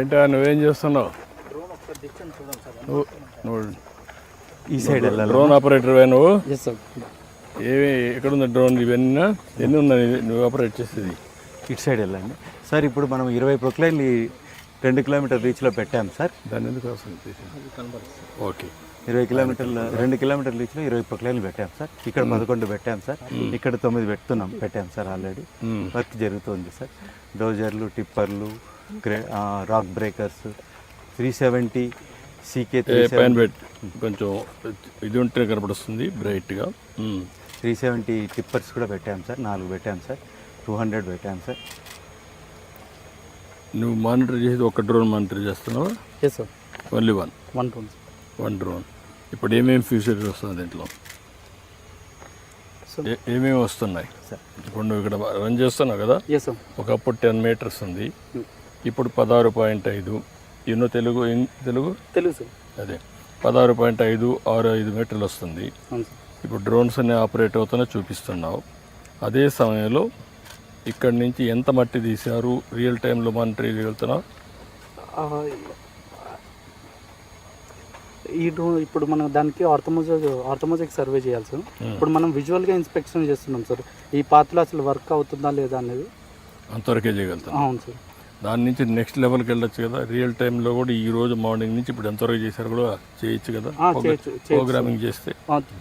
ఏంటా నువ్వేం చేస్తున్నావు? నువ్వు ఈ సైడ్ డ్రోన్ ఆపరేటర్వే నువ్వు? ఏమి ఎక్కడుంది డ్రోన్ ఇవన్నీ? ఎన్ని ఉన్నాయి? నువ్వు ఆపరేట్ చేసేది? ఇటు సైడ్ వెళ్ళండి. సార్ ఇప్పుడు మనం ఇరవై ప్రొక్లైన్లు రెండు కిలోమీటర్ రీచ్లో పెట్టాం సార్. దాన్ని ఎందుకు అవసరం తీసేది ఓకే. ఇరవై కిలోమీటర్ల రెండు కిలోమీటర్ల రీచ్లో ఇరవై ప్రొక్లైన్లు పెట్టాం సార్. ఇక్కడ పదకొండు పెట్టాం సార్. ఇక్కడ తొమ్మిది పెడుతున్నాం పెట్టాం సార్ ఆల్రెడీ వర్క్ జరుగుతుంది సార్. డోజర్లు టిప్పర్లు rock breakers three seventy C పైన కొంచెం ఇది ఉంటే కనపడుస్తుంది బ్రైట్గా. త్రీ సెవెంటీ టిప్పర్స్ కూడా పెట్టాం సార్ నాలుగు పెట్టాం సార్ టూ హండ్రెడ్ పెట్టాం సార్. నువ్వు మానిటర్ చేసేది ఒక డ్రోన్ మానిటర్ చేస్తున్నావా? Yes sir only one one two one drone ఇప్పుడు ఏమేమి ఫీచర్స్ వస్తుంది దీంట్లో? ఏమేమి వస్తున్నాయి? సార్ ఇప్పుడు నువ్వు ఇక్కడ రన్ చేస్తున్నావు కదా? ఎస్ సార్ ఒకప్పుడు టెన్ మీటర్స్ ఉంది. ఇప్పుడు పదహారు పాయింట్ ఐదు. ఎన్నో తెలుగు తెలుగు? తెలుసు. సార్ అదే. పదహారు పాయింట్ ఐదు ఆరు ఐదు మీటర్లు వస్తుంది. ఇప్పుడు డ్రోన్స్ అనే ఆపరేట్ అవుతున్నా చూపిస్తున్నావు. అదే సమయంలో ఇక్కడి నుంచి ఎంత మట్టి తీశారు? రియల్ టైంలో మానిటర్ ఆ, ఈ డ్రోన్ ఇప్పుడు మనం దానికి ఆర్థమోజెక్ ఆర్థమోజెక్ సర్వే చేయాలి సార్. ఇప్పుడు మనం విజువల్గా ఇన్స్పెక్షన్ చేస్తున్నాం సార్. ఈ పాత్రలో అసలు వర్క్ అవుతుందా లేదా అనేది అంతవరకే చేయగలుగుతాం. అవును సార్. దాని నుంచి నెక్స్ట్ లెవెల్కి వెళ్ళొచ్చు కదా. రియల్ టైంలో కూడా ఈ రోజు మార్నింగ్ నుంచి ఇప్పుడు ఎంతవరకు చేశారు కూడా చేయొచ్చు కదా. ప్రోగ్రామింగ్ చేస్తే.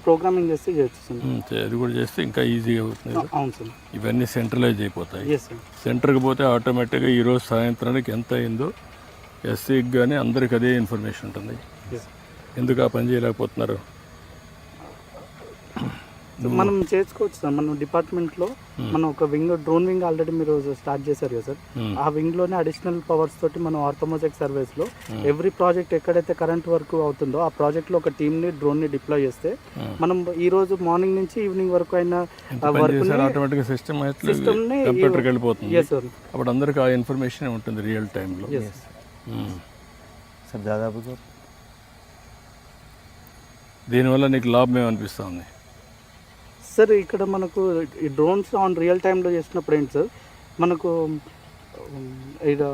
ప్రోగ్రామింగ్ చేస్తే చేయొచ్చు అది కూడా చేస్తే ఇంకా ఈజీగా అవుతుంది కదా. అవును సార్. ఇవన్నీ సెంట్రలైజ్ అయిపోతాయి. సెంటర్కి పోతే ఆటోమేటిక్గా ఈరోజు సాయంత్రానికి ఎంత అయిందో ఎస్సీకి కానీ అందరికి అదే ఇన్ఫర్మేషన్ ఉంటుంది. ఎందుకు ఆ పని చేయలేకపోతున్నారు? మనం చేసుకోవచ్చు సార్. మనం డిపార్ట్మెంట్లో మనం ఒక వింగ్ డ్రోన్ వింగ్ ఆల్రెడీ మీరు స్టార్ట్ చేశారు కదా సార్. ఆ వింగ్లోనే అడిషనల్ పవర్స్ తోటి మనం ఆర్థమోజెక్ సర్వీస్లో ఎవ్రీ ప్రాజెక్ట్ ఎక్కడైతే కరెంట్ వర్క్ అవుతుందో ఆ ప్రాజెక్ట్లో ఒక టీమ్ని డ్రోన్ని డిప్లాయ్ చేస్తే మనం ఈ రోజు మార్నింగ్ నుంచి ఈవినింగ్ వరకు అయిన వర్క్ చేశారు ఆటోమేటిక్గా సిస్టమ్ System ని కంప్యూటర్కి వెళ్ళిపోతుంది. ఎస్ సార్ అప్పుడు అందరికి ఆ ఇన్ఫర్మేషన్ ఉంటుంది రియల్ టైంలో ఎస్ సార్ దాదాపుగా దీనివల్ల నీకు లాభం ఏమనిపిస్తుంది సార్ ఇక్కడ మనకు ఈ డ్రోన్స్ ఆన్ రియల్ టైంలో చేసినప్పుడు ఏంటి సార్? మనకు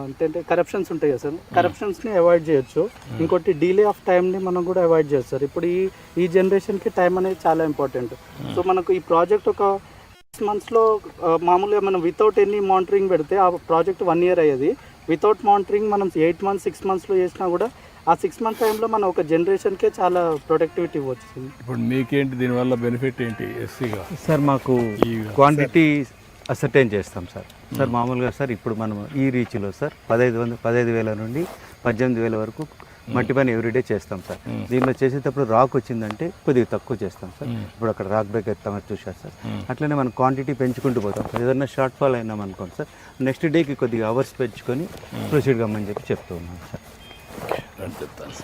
అంటే కరప్షన్స్ ఉంటాయి కదా సార్ కరప్షన్స్ని అవాయిడ్ చేయొచ్చు. ఇంకోటి డిలే ఆఫ్ టైంని మనం కూడా అవాయిడ్ చేయొచ్చు సార్. ఇప్పుడు ఈ ఈ జనరేషన్కి టైం అనేది చాలా ఇంపార్టెంట్ సో మనకు ఈ ప్రాజెక్ట్ ఒక సిక్స్ మంత్స్లో మామూలుగా మనం వితౌట్ ఎనీ మానిటరింగ్ పెడితే ఆ ప్రాజెక్ట్ వన్ ఇయర్ అయ్యేది. వితౌట్ మానిటరింగ్ మనం ఎయిట్ మంత్స్ సిక్స్ మంత్స్లో చేసినా కూడా ఆ సిక్స్ మంత్ టైంలో మనం ఒక జనరేషన్కే చాలా ప్రొడక్టివిటీ వచ్చింది. ఇప్పుడు మీకేంటి దీనివల్ల బెనిఫిట్ ఏంటి ఎస్సీగా సార్ మాకు ఈ క్వాంటిటీ అసర్టైన్ చేస్తాం సార్. సార్ మామూలుగా సార్ ఇప్పుడు మనం ఈ రీచ్లో సార్ పదహైదు వంద పదహైదు వేల నుండి పద్దెనిమిది వేల వరకు మట్టి పని ఎవ్రీడే చేస్తాం సార్. దీనిలో చేసేటప్పుడు రాక్ వచ్చిందంటే కొద్దిగా తక్కువ చేస్తాం సార్. ఇప్పుడు అక్కడ రాక్ బ్రేక్ ఎత్తామని చూసారు సార్. అట్లనే మనం క్వాంటిటీ పెంచుకుంటూ పోతాం సార్. ఏదైనా షార్ట్ ఫాల్ అయినాం అనుకోండి సార్ నెక్స్ట్ డేకి కొద్దిగా అవర్స్ పెంచుకొని ప్రొసీడ్ కమ్మని చెప్పి చెప్తూ ఉన్నాం సార్. అని చెప్తాను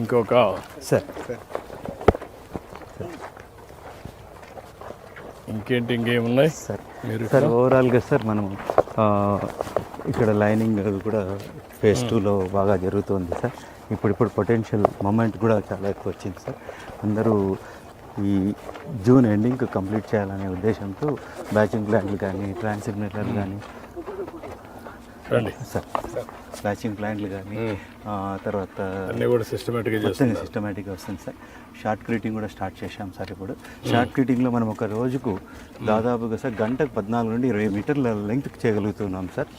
ఇంకొక సార్. ఇంకేంటి ఇంకేమున్నాయి? సార్. మీరు సార్ ఓవరాల్గా సార్ మనం ఇక్కడ లైనింగ్ కూడా ఫేజ్ టూలో బాగా జరుగుతుంది సార్. ఇప్పుడు ఇప్పుడు పొటెన్షియల్ మూమెంట్ కూడా చాలా ఎక్కువ వచ్చింది సార్. అందరూ ఈ జూన్ ఎండింగ్ కంప్లీట్ చేయాలనే ఉద్దేశంతో బ్యాచింగ్ ప్లాంట్లు కానీ ట్రాన్స్మిటర్లు కానీ. సార్ బ్యాచింగ్ ప్లాంట్లు కానీ తర్వాత అన్నీ కూడా సిస్టమేటిక్గా మొత్తంగా చేస్తున్నారు? సిస్టమేటిక్గా వస్తుంది సార్. షార్ట్ క్రీటింగ్ కూడా స్టార్ట్ చేశాం సార్ ఇప్పుడు. షార్ట్ క్రీటింగ్లో మనం ఒక రోజుకు దాదాపుగా సార్ గంటకు పద్నాలుగు నుండి ఇరవై మీటర్ల లెంగ్త్ చేయగలుగుతున్నాం సార్.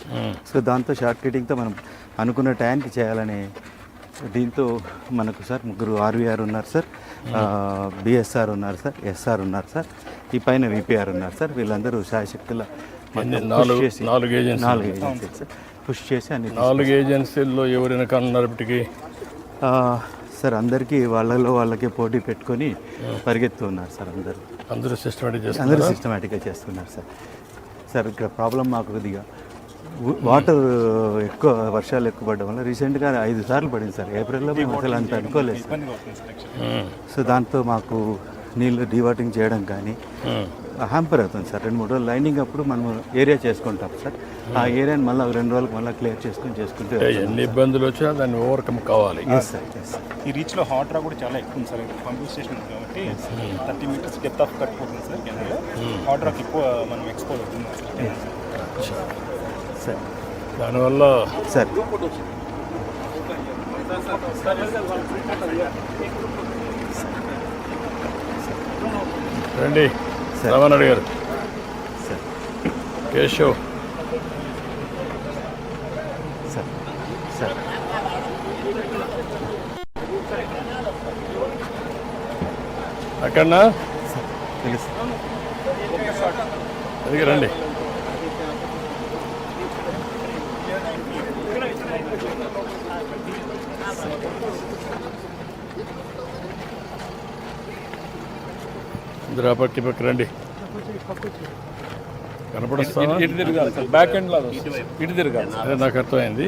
సో దాంతో షార్ట్ క్రీటింగ్తో మనం అనుకున్న టైంకి చేయాలనే దీంతో మనకు సార్ ముగ్గురు ఆర్వీఆర్ ఉన్నారు సార్. బిఎస్ఆర్ ఉన్నారు సార్ ఎస్ఆర్ ఉన్నారు సార్. ఈ పైన విపిఆర్ ఉన్నారు సార్. వీళ్ళందరూ శాయశక్తుల ఎన్ని? నాలుగు? నాలుగు ఏజెన్సీ సార్. పుష్ చేసి అన్ని నాలుగు ఏజెన్సీల్లో ఎవరైనా కన్నరపటికి ఆ, సార్ అందరికీ వాళ్ళలో వాళ్ళకే పోటీ పెట్టుకొని పరిగెత్తున్నారు సార్ అందరూ. అందరూ సిస్టమేటిక్ అందరూ సిస్టమేటిక్గా చేస్తున్నారు సార్. సార్ ఇక్కడ ప్రాబ్లం మాకు కొద్దిగా వాటర్ ఎక్కువ వర్షాలు ఎక్కువ పడడం వల్ల రీసెంట్గా ఐదు సార్లు పడింది సార్. ఏప్రిల్లో మేము అసలు అంత అనుకోలేదు సార్. సో దాంతో మాకు నీళ్ళు డీవాటింగ్ చేయడం కానీ. హ్యాంపర్ అవుతుంది సార్. రెండు మూడు రోజులు లైనింగ్ అప్పుడు మనం ఏరియా చేసుకుంటాం సార్. ఆ ఏరియాని మళ్ళీ రెండు రోజులకు మళ్ళీ క్లియర్ చేసుకుని చేసుకుంటే ఎన్ని ఇబ్బందులు వచ్చినా దాన్ని ఓవర్కమ్ కావాలి. ఎస్ సార్ ఎస్ ఈ రీచ్లో హాట్ రా కూడా చాలా ఎక్కువ ఉంది సార్. పంపింగ్ స్టేషన్ ఉంది కాబట్టి thirty meters depth of cut పోతుంది సార్ హాట్ రాక్ ఎక్కువ మనం ఎక్స్పోజ్ అవుతుంది సార్. సార్. దానివల్ల సార్. రండి. సార్. రమణ గారు. సార్. కేశవ్. సార్. సార్. అక్కడనా? రండి. ఇద్దరు ఆ పక్క రండి. కనపడుస్తావా? ఇటు తిరగాలి సార్. బ్యాక్ ఎండ్ లాగా ఇటు తిరగాలి అదే నాకు అర్థమైంది.